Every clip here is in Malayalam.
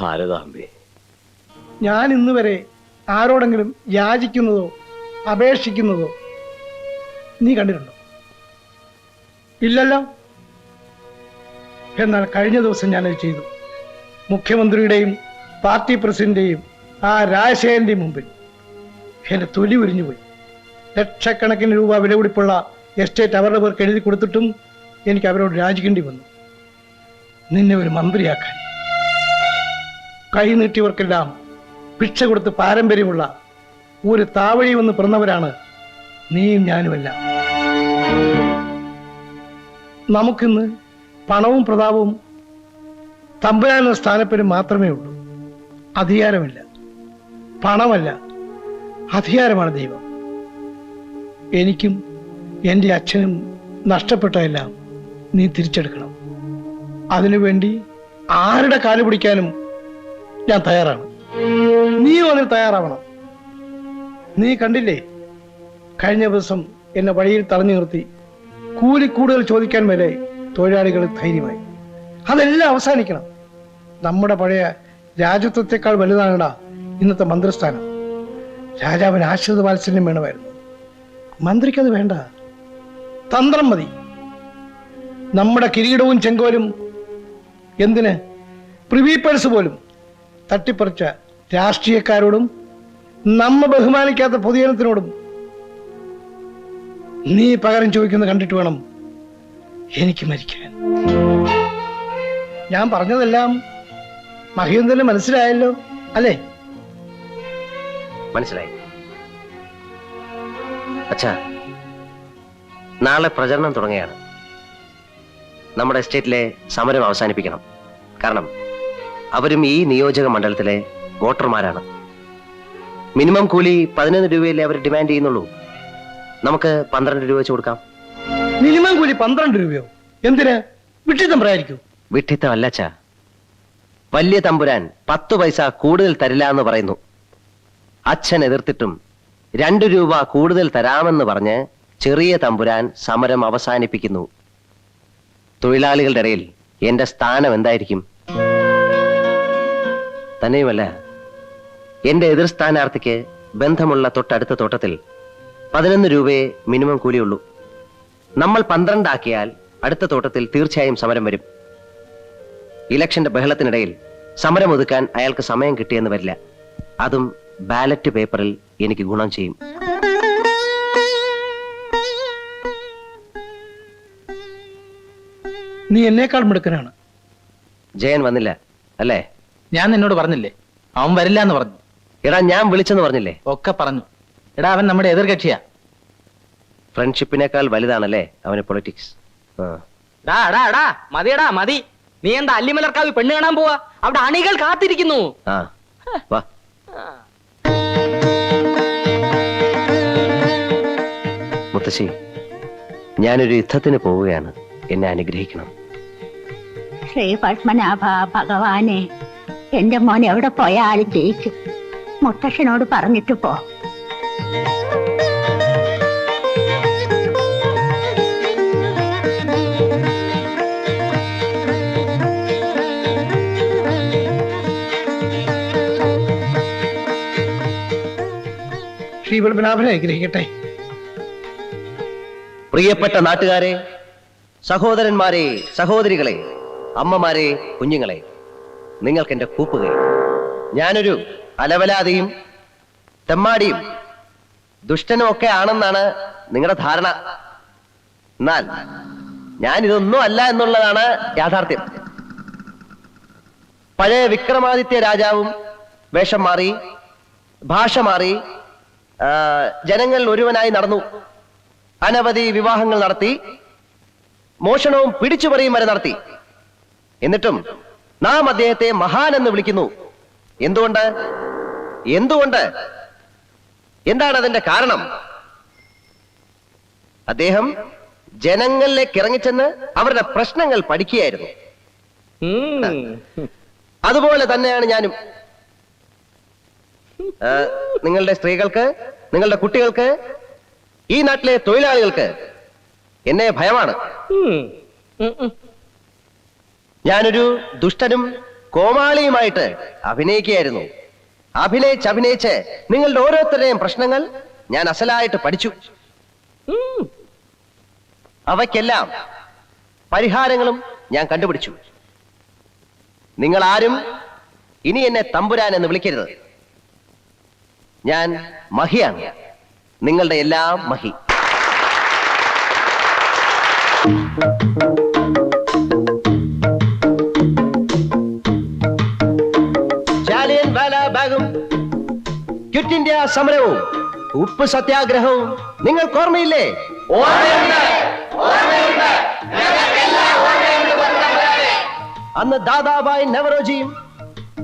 ഭാരതാംബേ. ഞാൻ ഇന്ന് വരെ ആരോടെങ്കിലും യാചിക്കുന്നതോ അപേക്ഷിക്കുന്നതോ നീ കണ്ടിട്ടുണ്ടോ? ഇല്ലല്ലോ. എന്നാൽ കഴിഞ്ഞ ദിവസം ഞാനത് ചെയ്തു. മുഖ്യമന്ത്രിയുടെയും പാർട്ടി പ്രസിഡന്റിന്റെയും ആ രാജശേഖരന്റെയും മുമ്പിൽ. എന്റെ തൊലി ഉരിഞ്ഞുപോയി ലക്ഷക്കണക്കിന് രൂപ വില പിടിപ്പുള്ള എസ്റ്റേറ്റ് അവരുടെ പേർക്ക് എഴുതി കൊടുത്തിട്ടും എനിക്ക് അവരോട് രാജിക്കേണ്ടി വന്നു. നിന്നെ ഒരു മന്ത്രിയാക്കാൻ. കൈ നീട്ടിയവർക്കെല്ലാം ഭിക്ഷ കൊടുത്ത് പാരമ്പര്യമുള്ള ഒരു താവഴി വന്ന് പിറന്നവരാണ് നീയും ഞാനുമെല്ലാം നമുക്കിന്ന് പണവും പ്രതാപവും തമ്പുരാനുള്ള സ്ഥാനപ്പേരും മാത്രമേ ഉള്ളൂ. അധികാരമില്ല. പണമല്ല അധികാരമാണ് ദൈവം. എനിക്കും എന്റെ അച്ഛനും നഷ്ടപ്പെട്ടതെല്ലാം നീ തിരിച്ചെടുക്കണം. അതിനുവേണ്ടി ആരുടെ കാൽ പിടിക്കാനും ഞാൻ തയ്യാറാണ്. നീ അതിന് തയ്യാറാവണം. നീ കണ്ടില്ലേ? കഴിഞ്ഞ ദിവസം എന്നെ വഴിയിൽ തടഞ്ഞു നിർത്തി കൂലി കൂടുതൽ ചോദിക്കാൻ വരെ തൊഴിലാളികൾ ധൈര്യമായി. അതെല്ലാം അവസാനിക്കണം. നമ്മുടെ പഴയ രാജ്യത്വത്തെക്കാൾ വലുതാണടാ ഇന്നത്തെ മന്ത്രിസ്ഥാനം. രാജാവിന് ആശ്രിത വാത്സല്യം വേണമായിരുന്നു. മന്ത്രിക്കത് വേണ്ട. തന്ത്രം മതി. നമ്മുടെ കിരീടവും ചെങ്കോലും എന്തിന്? പ്രിവി പേഴ്സ് പോലും. തട്ടിപ്പറിച്ച രാഷ്ട്രീയക്കാരോടും നമ്മ ബഹുമാനിക്കാത്ത പൊതുജനത്തിനോടും നീ പകരം ചോദിക്കുന്നത് കണ്ടിട്ട് വേണം എനിക്ക് മരിക്കാൻ. ഞാൻ പറഞ്ഞതെല്ലാം മഹേന്ദ്രന് മനസ്സിലായല്ലോ അല്ലേ? മനസ്സിലായി. അച്ഛാ നാളെ പ്രചരണം തുടങ്ങുകയാണ്. നമ്മുടെ എസ്റ്റേറ്റിലെ സമരം അവസാനിപ്പിക്കണം. കാരണം അവരും ഈ നിയോജക മണ്ഡലത്തിലെ വോട്ടർമാരാണ്. മിനിമം കൂലി പതിനൊന്ന് രൂപയല്ലേ അവർ ഡിമാൻഡ് ചെയ്യുന്നുള്ളൂ. നമുക്ക് പന്ത്രണ്ട് രൂപ വെച്ച് കൊടുക്കാം. മിനിമം കൂലി പന്ത്രണ്ട് രൂപയോ? എന്തിന്? വിട്ടിത്തം പറയായിരിക്കും വിട്ടിത്തം അച്ഛാ. വലിയ തമ്പുരാൻ പത്തു പൈസ കൂടുതൽ തരില്ല എന്ന് പറയുന്നു. അച്ഛൻ എതിർത്തിട്ടും രണ്ടു രൂപ കൂടുതൽ തരാമെന്ന് പറഞ്ഞ് ചെറിയ തമ്പുരാൻ സമരം അവസാനിപ്പിക്കുന്നു. തൊഴിലാളികളുടെ ഇടയിൽ എന്റെ സ്ഥാനം എന്തായിരിക്കും? തന്നെയുമല്ല എന്റെ എതിർ സ്ഥാനാർത്ഥിക്ക് ബന്ധമുള്ള തൊട്ടടുത്ത തോട്ടത്തിൽ പതിനൊന്ന് രൂപയെ മിനിമം കൂലിയുള്ളൂ. നമ്മൾ പന്ത്രണ്ടാക്കിയാൽ അടുത്ത തോട്ടത്തിൽ തീർച്ചയായും സമരം വരും. ഇലക്ഷന്റെ ബഹളത്തിനിടയിൽ സമരം ഒതുക്കാൻ അയാൾക്ക് സമയം കിട്ടിയെന്ന് വരില്ല. അതും ബാലറ്റ് പേപ്പറിൽ എനിക്ക് ഗുണം ചെയ്യും. നീ എന്നേക്കാൾ മിടുക്കനാണ്. ജയൻ വന്നില്ല അല്ലേ? ഞാൻ നിന്നോട് പറഞ്ഞില്ലേ? അവൻ വരില്ല എന്ന് പറഞ്ഞു. എടാ ഞാൻ വിളിച്ചെന്ന് പറഞ്ഞില്ലേ? ഒക്കെ പറഞ്ഞു. എടാ അവൻ നമ്മുടെ എതിർകക്ഷിയാ. ഫ്രണ്ട്ഷിപ്പിനേക്കാൾ വലുതാണല്ലേ അവന് പൊളിറ്റിക്സ്? ഡാ ഡാ ഡാ മതിയടാ മതി. നീ എന്താ അല്ലിമലർക്കാവ് പെണ്ണ് കാണാൻ പോവാ? അവിടെ അണികൾ കാത്തിരിക്കുന്നു. ആ വാ. മുത്തശ്ശി ഞാനൊരു യുദ്ധത്തിന് പോവുകയാണ്. എന്നെ അനുഗ്രഹിക്കണം. ശ്രീ പത്മനാഭ ഭഗവാനെ. എന്റെ മോൻ എവിടെ പോയാലും ജയിക്കും. മുത്തശ്ശനോട് പറഞ്ഞിട്ട് പോ. ശ്രീ പത്മനാഭനെ ഗ്രഹിക്കട്ടെ പ്രിയപ്പെട്ട നാട്ടുകാരെ സഹോദരന്മാരെ സഹോദരികളെ അമ്മമാരെ കുഞ്ഞുങ്ങളെ നിങ്ങൾക്ക് എന്റെ കൂപ്പുകൈ ഞാനൊരു അലവലാതിയും തെമ്മാടിയും ദുഷ്ടനും ഒക്കെ ആണെന്നാണ് നിങ്ങളുടെ ധാരണ. എന്നാൽ ഞാൻ ഇതൊന്നും അല്ല എന്നുള്ളതാണ് യാഥാർത്ഥ്യം. പഴയ വിക്രമാദിത്യ രാജാവും വേഷം മാറി ഭാഷ മാറി ജനങ്ങൾ ഒരുവനായി നടന്നു. അനവധി വിവാഹങ്ങൾ നടത്തി മോഷണവും പിടിച്ചുപറിയും വരെ നടത്തി. എന്നിട്ടും നാം അദ്ദേഹത്തെ മഹാൻ എന്ന് വിളിക്കുന്നു. എന്തുകൊണ്ട്? എന്തുകൊണ്ട്? എന്താണ് അതിന്റെ കാരണം? അദ്ദേഹം ജനങ്ങളിലേക്ക് ഇറങ്ങിച്ചെന്ന് അവരുടെ പ്രശ്നങ്ങൾ പഠിക്കുകയായിരുന്നു. അതുപോലെ തന്നെയാണ് ഞാനും. നിങ്ങളുടെ സ്ത്രീകൾക്ക് നിങ്ങളുടെ കുട്ടികൾക്ക് ഈ നാട്ടിലെ തൊഴിലാളികൾക്ക് എന്നെ ഭയമാണ്. ഞാനൊരു ദുഷ്ടനും കോമാളിയുമായിട്ട് അഭിനയിക്കുകയായിരുന്നു. അഭിനയിച്ച് അഭിനയിച്ച് നിങ്ങളുടെ ഓരോരുത്തരുടെയും പ്രശ്നങ്ങൾ ഞാൻ അസലായിട്ട് പഠിച്ചു. അവയ്ക്കെല്ലാം പരിഹാരങ്ങളും ഞാൻ കണ്ടുപിടിച്ചു. നിങ്ങൾ ആരും ഇനി എന്നെ തമ്പുരാൻ എന്ന് വിളിക്കരുത്. ഞാൻ മഹിയാണ്. നിങ്ങളുടെ എല്ലാം മഹി. ക്വിറ്റ് ഇന്ത്യ സമരവും. ഉപ്പ് സത്യാഗ്രഹവും. നിങ്ങൾക്ക് ഓർമ്മയില്ലേ അന്ന് ദാദാബായ് നെവറോജിയും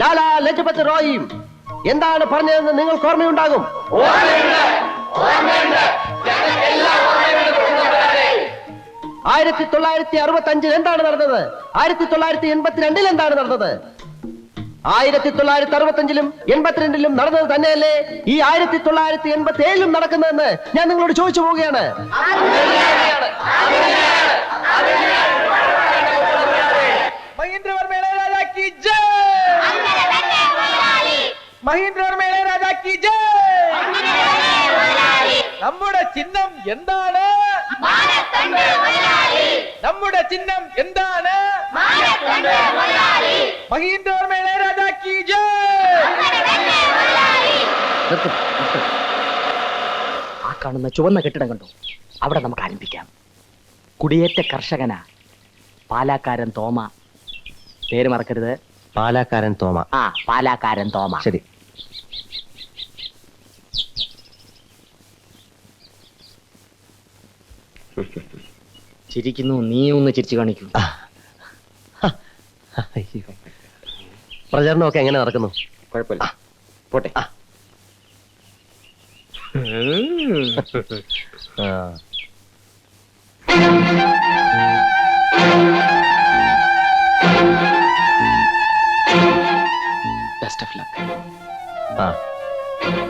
ലാലാ ലജപത് റോയിയും. എന്താണ് പറഞ്ഞതെന്ന് നിങ്ങൾക്ക് ഓർമ്മയുണ്ടാകും ആയിരത്തി തൊള്ളായിരത്തി അറുപത്തി അഞ്ചിൽ എന്താണ് നടന്നത്? ആയിരത്തി തൊള്ളായിരത്തി എൺപത്തിരണ്ടിൽ എന്താണ് നടന്നത്? ആയിരത്തി തൊള്ളായിരത്തി അറുപത്തഞ്ചിലും എൺപത്തിരണ്ടിലും നടന്നത് തന്നെയല്ലേ? ഈ ആയിരത്തി തൊള്ളായിരത്തി എൺപത്തി ഏഴിലും നടക്കുന്നതെന്ന് ഞാൻ നിങ്ങളോട് ചോദിച്ചു പോവുകയാണ്. നമ്മുടെ ചിഹ്നം എന്താണ്? നമ്മുടെ ചിഹ്നം എന്താണ്? മഹീന്ദ്രവർമ്മ രാജാ കി. ആ കാണുന്ന ചുവന്ന കെട്ടിടം കണ്ടു? അവിടെ നമുക്ക് ആരംഭിക്കാം. കുടിയേറ്റ കർഷകനാ പാലാക്കാരൻ തോമ. പേര് മറക്കരുത്. പാലാക്കാരൻ തോമ. ആ പാലാക്കാരൻ തോമ. ശരി. ചിരിക്കുന്നു നീ ഒന്ന് ചിരിച്ചു കാണിക്കൂ. പ്രചരണമൊക്കെ എങ്ങനെ നടക്കുന്നു? കുഴപ്പമില്ല. പോട്ടെ. ബെസ്റ്റ് ഓഫ് ലക്ക് ആ.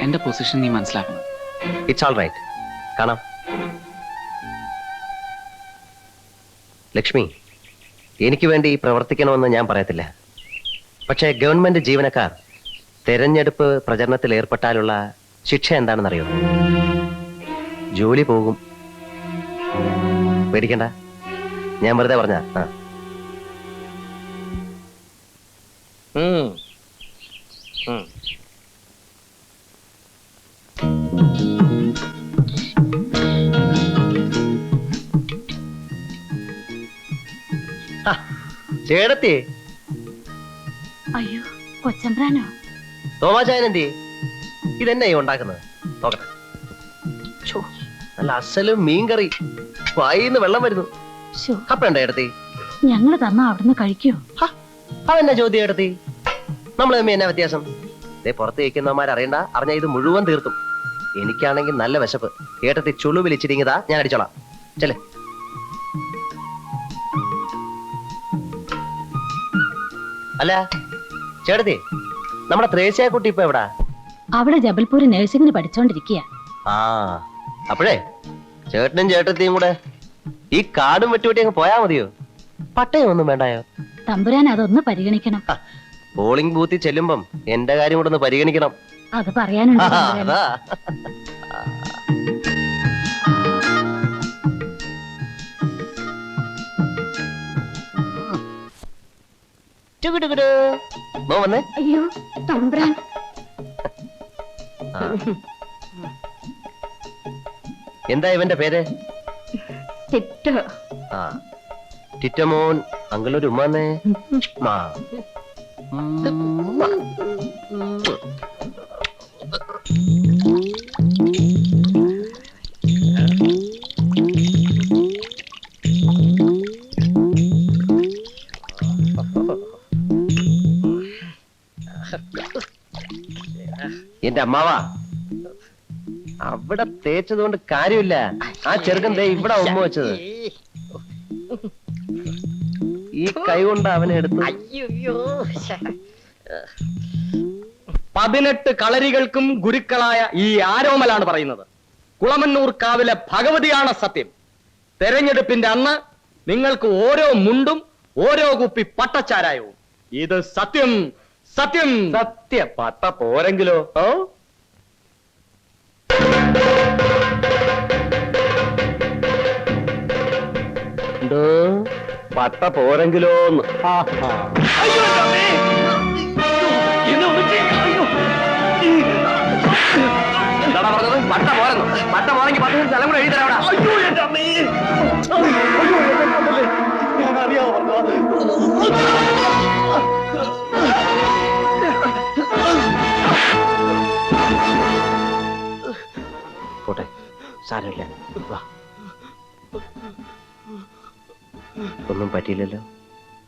എന്റെ പൊസിഷൻ നീ മനസ്സിലാക്കണം. ഇറ്റ്സ് ഓൾ റൈറ്റ് കാണാം. ലക്ഷ്മി എനിക്ക് വേണ്ടി പ്രവർത്തിക്കണമെന്ന് ഞാൻ പറയത്തില്ല. പക്ഷേ ഗവൺമെന്റ് ജീവനക്കാർ തെരഞ്ഞെടുപ്പ് പ്രചരണത്തിൽ ഏർപ്പെട്ടാലുള്ള ശിക്ഷ എന്താണെന്നറിയോ? ജോലി പോകും. പേടിക്കണ്ട. ഞാൻ വെറുതെ പറഞ്ഞ ആ. ചേടത്തി അയ്യോ കൊച്ചമ്പ്രാനോ? തോമാചായൻ എന്തി ഇതെന്നെ ഉണ്ടാക്കുന്നത്? നോക്കട്ടെ. നല്ല അസലും മീൻകറി വായിന്ന് വെള്ളം വരുന്നു. ശോ അപ്പണ്ട എടുത്തി ഞങ്ങൾ തന്ന അവിടുന്ന് കഴിക്കോ? അതെന്നാ ചോദ്യം എടുത്തി നമ്മൾ തമ്മി എന്നാ വ്യത്യാസം? ഇതേ പുറത്ത് ഇരിക്കുന്നവന്മാർ അറിയണ്ട അറിഞ്ഞ ഇത് മുഴുവൻ തീർത്തും. എനിക്കാണെങ്കിൽ നല്ല വിശപ്പ്. ഏട്ടത്തി ചുളു വിളിച്ചിരിങ്ങതാ ഞാൻ അടിച്ചോളാം. ചെല്ലേ. അല്ല ചേട്ടത്തി നമ്മുടെ ത്രേസ്യാക്കുട്ടി ഇപ്പൊ എവിടാ? അവിടെ ജബൽപൂര് നഴ്സിംഗിന് പഠിച്ചോണ്ടിരിക്കുക ആ അപ്പോഴേ ചേട്ടനും ചേട്ടത്തിയും കൂടെ ഈ കാടും വെട്ടുവെട്ടി അങ്ങ് പോയാ മതിയോ? പട്ടയം ഒന്നും വേണ്ടായോ? തമ്പുരാൻ അതൊന്ന് പരിഗണിക്കണം. പോളിംഗ് ബൂത്തിൽ ചെല്ലുമ്പം എന്റെ കാര്യം കൂടെ ഒന്ന് പരിഗണിക്കണം. അത് പറയാനുണ്ട് തമ്പുരാന്. അതാ. വന്നേ. അയ്യോ തമ്പുരാൻ. എന്താ ഇവന്റെ പേര്? തിട്ടോ ആ. ടിറ്റമോൻ അങ്കിളൊരു ഉമ്മന്നേ മാ. എന്റെ അമ്മാവാ. അവിടെ തേച്ചത് കൊണ്ട് കാര്യമില്ല. ആ ചെറുക്കൻ ദേ ഇവിടെ ഉമ്മ വെച്ചത്. ഈ കൈ കൊണ്ട് അവനെ എടുത്ത്. പതിനെട്ട് കളരികൾക്കും ഗുരുക്കളായ ഈ ആരോമലാണ് പറയുന്നത്. കുളമന്നൂർ കാവിലെ ഭഗവതിയാണ് സത്യം. തെരഞ്ഞെടുപ്പിന്റെ അന്ന് നിങ്ങൾക്ക് ഓരോ മുണ്ടും ഓരോ കുപ്പി പട്ടച്ചാരായവും. ഇത് സത്യം സത്യം. സത്യ പത്ത പോരെങ്കിലോ? ഓ? പത്ത പോരെങ്കിലോ പട്ട പോരെന്ന്. പട്ട പോരെങ്കിൽ പത്ത് സ്ഥലം കൂടെ എഴുതി തരാം പോട്ടെ. സാരമില്ല. വാ. ഒന്നും പറ്റിയില്ലല്ലോ.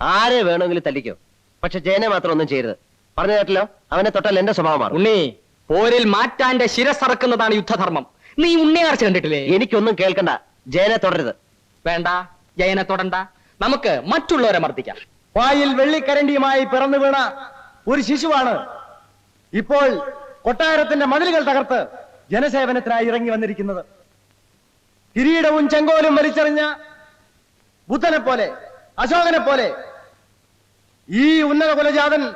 ആരെ വേണമെങ്കിലും തല്ലിക്കോ. പക്ഷെ ജയനെ മാത്രം ഒന്നും ചെയ്യരുത്. പറഞ്ഞു കേട്ടല്ലോ? അവനെ തൊട്ടാൽ എന്റെ സ്വഭാവമാണ് ഉണ്ണി പോരിൽ മാറ്റാന്റെ ശിരസറക്കുന്നതാണ് യുദ്ധധർമ്മം. നീ ഉണ്ണിയാർച്ച കണ്ടിട്ടില്ലേ? എനിക്കൊന്നും കേൾക്കണ്ട. ജയനെ തുടരുത്. വേണ്ട. ജയനെ തൊടണ്ട. നമുക്ക് മറ്റുള്ളവരെ മർദ്ദിക്കാം. വായിൽ വെള്ളിക്കരണ്ടിയുമായി പിറന്നു വീണ ഒരു ശിശുവാണ്. ഇപ്പോൾ കൊട്ടാരത്തിന്റെ മതിലുകൾ തകർത്ത് ജനസേവനത്തിനായി ഇറങ്ങി വന്നിരിക്കുന്നത്. കിരീടവും ചെങ്കോലും വലിച്ചെറിഞ്ഞ ബുദ്ധനെ പോലെ അശോകനെ പോലെ ഈ ഉന്നത കുലജാതൻ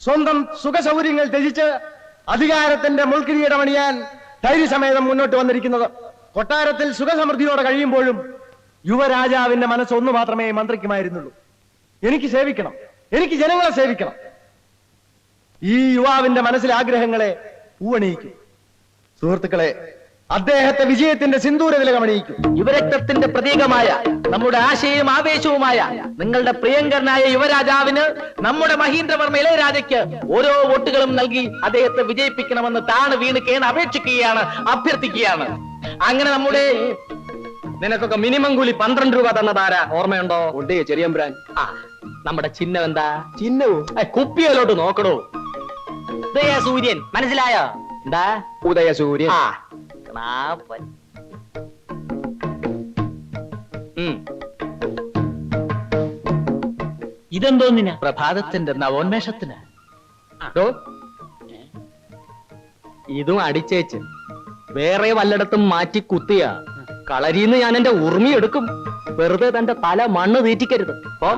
സ്വന്തം സുഖസൗകര്യങ്ങൾ ത്യജിച്ച് അധികാരത്തിന്റെ മുൾക്കിരീടമണിയാൻ ധൈര്യസമേതം മുന്നോട്ട് വന്നിരിക്കുന്നത്. കൊട്ടാരത്തിൽ സുഖസമൃദ്ധിയോടെ കഴിയുമ്പോഴും യുവരാജാവിന്റെ മനസ്സ് ഒന്ന് മാത്രമേ മന്ത്രിക്കുമായിരുന്നുള്ളൂ. എനിക്ക് സേവിക്കണം. എനിക്ക് ജനങ്ങളെ സേവിക്കണം. ഈ യുവാവിന്റെ മനസ്സിലെ ആഗ്രഹങ്ങളെ പൂവണിയിക്കും. സുഹൃത്തുക്കളെ അദ്ദേഹത്തെ വിജയത്തിന്റെ സിന്ദൂര വിലകമണിയിക്കും യുവരക്തത്തിന്റെ പ്രതീകമായ നമ്മുടെ ആശയവും ആവേശവുമായ നിങ്ങളുടെ പ്രിയങ്കരനായ യുവരാജാവിന് നമ്മുടെ മഹീന്ദ്രവർമ്മ ഇളയരാജയ്ക്ക് ഓരോ വോട്ടുകളും നൽകി അദ്ദേഹത്തെ വിജയിപ്പിക്കണമെന്ന് താണ് വീണ് കേൺ അപേക്ഷിക്കുകയാണ് അഭ്യർത്ഥിക്കുകയാണ്. അങ്ങനെ നമ്മുടെ നിനക്കൊക്കെ മിനിമം കൂലി പന്ത്രണ്ട് രൂപ തന്നതാരാ ഓർമ്മയുണ്ടോ? ഉണ്ട് ചെറിയമ്പ്രാൻ. ആ നമ്മുടെ ചിഹ്നം എന്താ? ചിഹ്നവും? കുപ്പിയിലോട്ട് നോക്കടോ. ദയ സൂര്യൻ മനസ്സിലായോ? എന്താ? ഉദയസൂര്യൻ ആ ക്ലാപ്പൻ. ഇതെന്തോന്നിന്? പ്രഭാതത്തിന്റെ നവോന്മേഷത്തിന്. ഇതും അടിച്ചേച്ച്. വേറെ വല്ലയിടത്തും മാറ്റി കുത്തിയ കളരിന്ന് ഞാൻ എന്റെ ഉർമി എടുക്കും. വെറുതെ തന്റെ തല മണ്ണ് തീറ്റിക്കരുത്. ഓ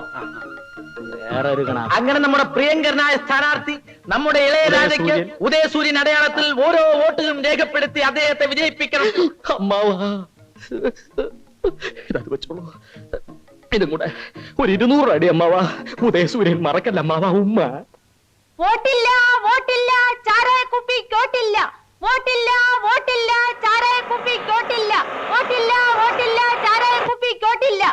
വേറെ ഒരു കണ അങ്ങനെ നമ്മുടെ പ്രിയങ്കരനായ സ്ഥാനാർത്ഥി നമ്മുടെ ഇളയരാജയ്ക്ക് ഉദയസൂര്യൻ. ഉദയസൂര്യൻ അടയാളത്തിൽ ഓരോ വോട്ടുകളും രേഖപ്പെടുത്തി അദ്ദേഹത്തെ വിജയിപ്പിക്കണം. അമ്മാവാ. ഇതത് വെച്ചോളൂ. ഇതും കൂടെ ഒരു ഇരുന്നൂറ് അടി അമ്മാവ. ഉദയസൂര്യൻ മറക്കല്ല അമ്മാവ ഉമ്മ. വോട്ടില്ല വോട്ടില്ല ചാരായ കുപ്പി കോട്ടില്ല. വോട്ടില്ല വോട്ടില്ല ചാരായ കുപ്പി കോട്ടില്ല. വോട്ടില്ല വോട്ടില്ല ചാരായ കുപ്പി കോട്ടില്ല.